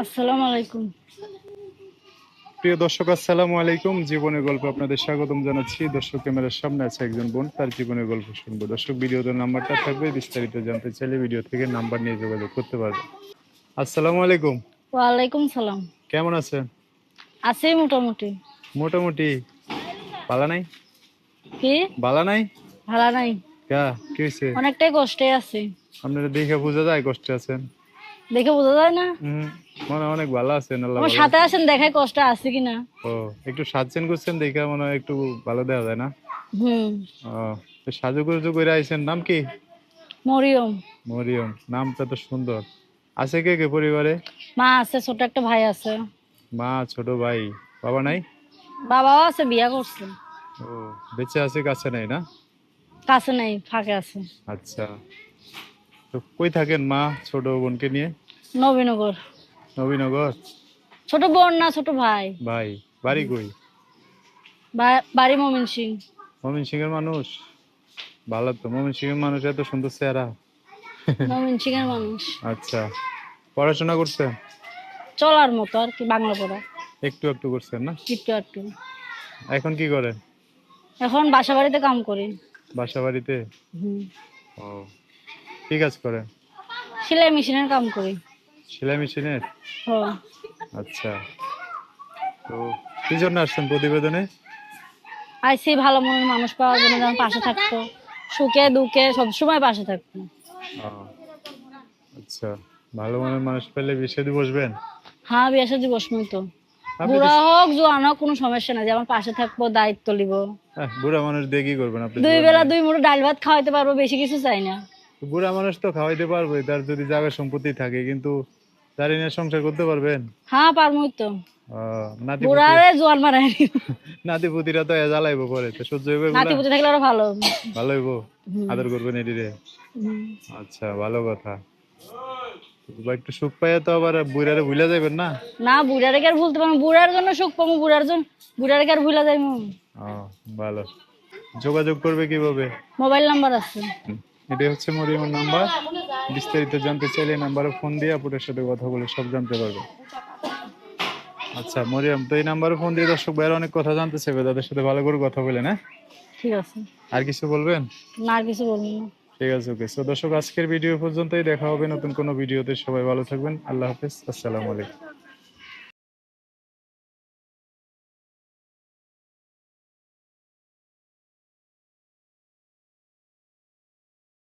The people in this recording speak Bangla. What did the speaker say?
আসসালামু আলাইকুম। প্রিয় দর্শক আসসালামু আলাইকুম। জীবনের গল্প আপনাদের স্বাগতম জানাচ্ছি। দর্শক ক্যামেরার সামনে আছে একজন বোন তার জীবনের গল্প শুনব। দর্শক ভিডিওতে নাম্বারটা থাকবে বিস্তারিত জানতে চাইলে ভিডিও থেকে নাম্বার নিয়ে যোগাযোগ করতে পারবে আসসালামু আলাইকুম। ওয়ালাইকুম সালাম। কেমন আছেন? আছি মোটামুটি। মোটামুটি। বালা নাই? কি? বালা নাই? ভালো নাই। কা কি হয়েছে অনেকটাই কষ্টে আছি। আপনারা দেখে বোঝা যায় কষ্টে আছেন। দেখে বোঝা যায় না? মনে অনেক ভালো আছেন আল্লাহ আমার সাথে আসেন দেখায় কষ্ট আছে কিনা? ও একটু সাজছেন করছেন দেখে মনে হয় একটু ভালো দেওয়া যায় না? হুম। ও সাজুগুজু করে আইছেন নাম কি? মরিয়ম। মরিয়ম নামটা তো সুন্দর। আছে কে কে পরিবারে? মা আছে ছোট একটা ভাই আছে। মা ছোট ভাই বাবা নাই? বাবাও আছে বিয়া করছে। ও বেঁচে আছে কাছে নাই না? কাছে নাই ফাঁকে আছে। আচ্ছা। তো কই থাকেন মা ছোট বোনকে নিয়ে? নবীনগর। নবীনগর? ছোট বোন না ছোট ভাই। ভাই বাড়ি কই? বাড়ি মমিন সিং। মমিন সিং এর মানুষ? ভালো তো মমিন সিং এর মানুষ এত সুন্দর চেহারা। মমিন সিং এর মানুষ। আচ্ছা পড়াশোনা করছেন চলার মতো আর কি বাংলা পড়া। একটু একটু করছেন না? একটু একটু। এখন কি করেন? এখন বাসা বাড়িতে কাম করি। বাসা বাড়িতে? হুম। ও কি কাজ করেন? সেলাই মেশিনের কাম করি। সেলাই মেশিনের আচ্ছা। তো কি জন্য আসছেন প্রতিবেদনে? আইসি ভালো মনের মানুষ পাওয়ার জন্য যেমন পাশে থাকতো। সুখে দুঃখে সবসময় পাশে থাকতো। আচ্ছা। ভালো মনের মানুষ পেলে বিষয়ে বসবেন? হ্যাঁ বিয়ে সাজি বসমই তো। বুড়া হোক জোয়ান হোক কোনো সমস্যা নাই। যেমন পাশে থাকব দায়িত্ব লিব আহ, বুড়া মানুষ দিয়ে কি করবেন আপনি? দুই বেলা দুই মুঠো ডাল ভাত খাওয়াইতে পারব বেশি কিছু চাই না। বুড়া মানুষ তো খাওয়াইতে পারব তার যদি জায়গা সম্পত্তি থাকে কিন্তু দাঁড়িয়ে নিয়ে সংসার করতে পারবেন? হ্যাঁ পারমই তো। নাতি বুড়ারে জোয়ান মারাই নাতি পুতিরা তো জ্বালাইবো পরে তো সহ্য হইবে নাতি পুতি থাকলে আরও ভালো। ভালো হইবো আদর করবেন এটিরে আচ্ছা ভালো কথা। একটু সুখ পাইয়া তো আবার বুড়ারে ভুলে যাবেন না? না বুড়ারে কি আর ভুলতে পারব? বুড়ার জন্য সুখ পাবো বুড়ার জন্য বুড়ারে কি আর ভুলা। যোগাযোগ করবে কীভাবে? মোবাইল নাম্বার আছে। এটাই হচ্ছে মরিয়মের নাম্বার। বিস্তারিত জানতে চাইলে নাম্বারে ফোন দিয়ে আপুদের সাথে কথা বলে সব জানতে পারবে। আচ্ছা মরিয়াম তো এই নাম্বারে ফোন দিয়ে দর্শক ভাইয়ের অনেক কথা জানতে চাইবে তাদের সাথে ভালো করে কথা বলে না? ঠিক আছে। আর কিছু বলবেন? না আর কিছু বলব না। ঠিক আছে ওকে। সো দর্শক আজকের ভিডিও পর্যন্তই দেখা হবে নতুন কোনো ভিডিওতে। সবাই ভালো থাকবেন। আল্লাহ হাফেজ। আসসালামু আলাইকুম।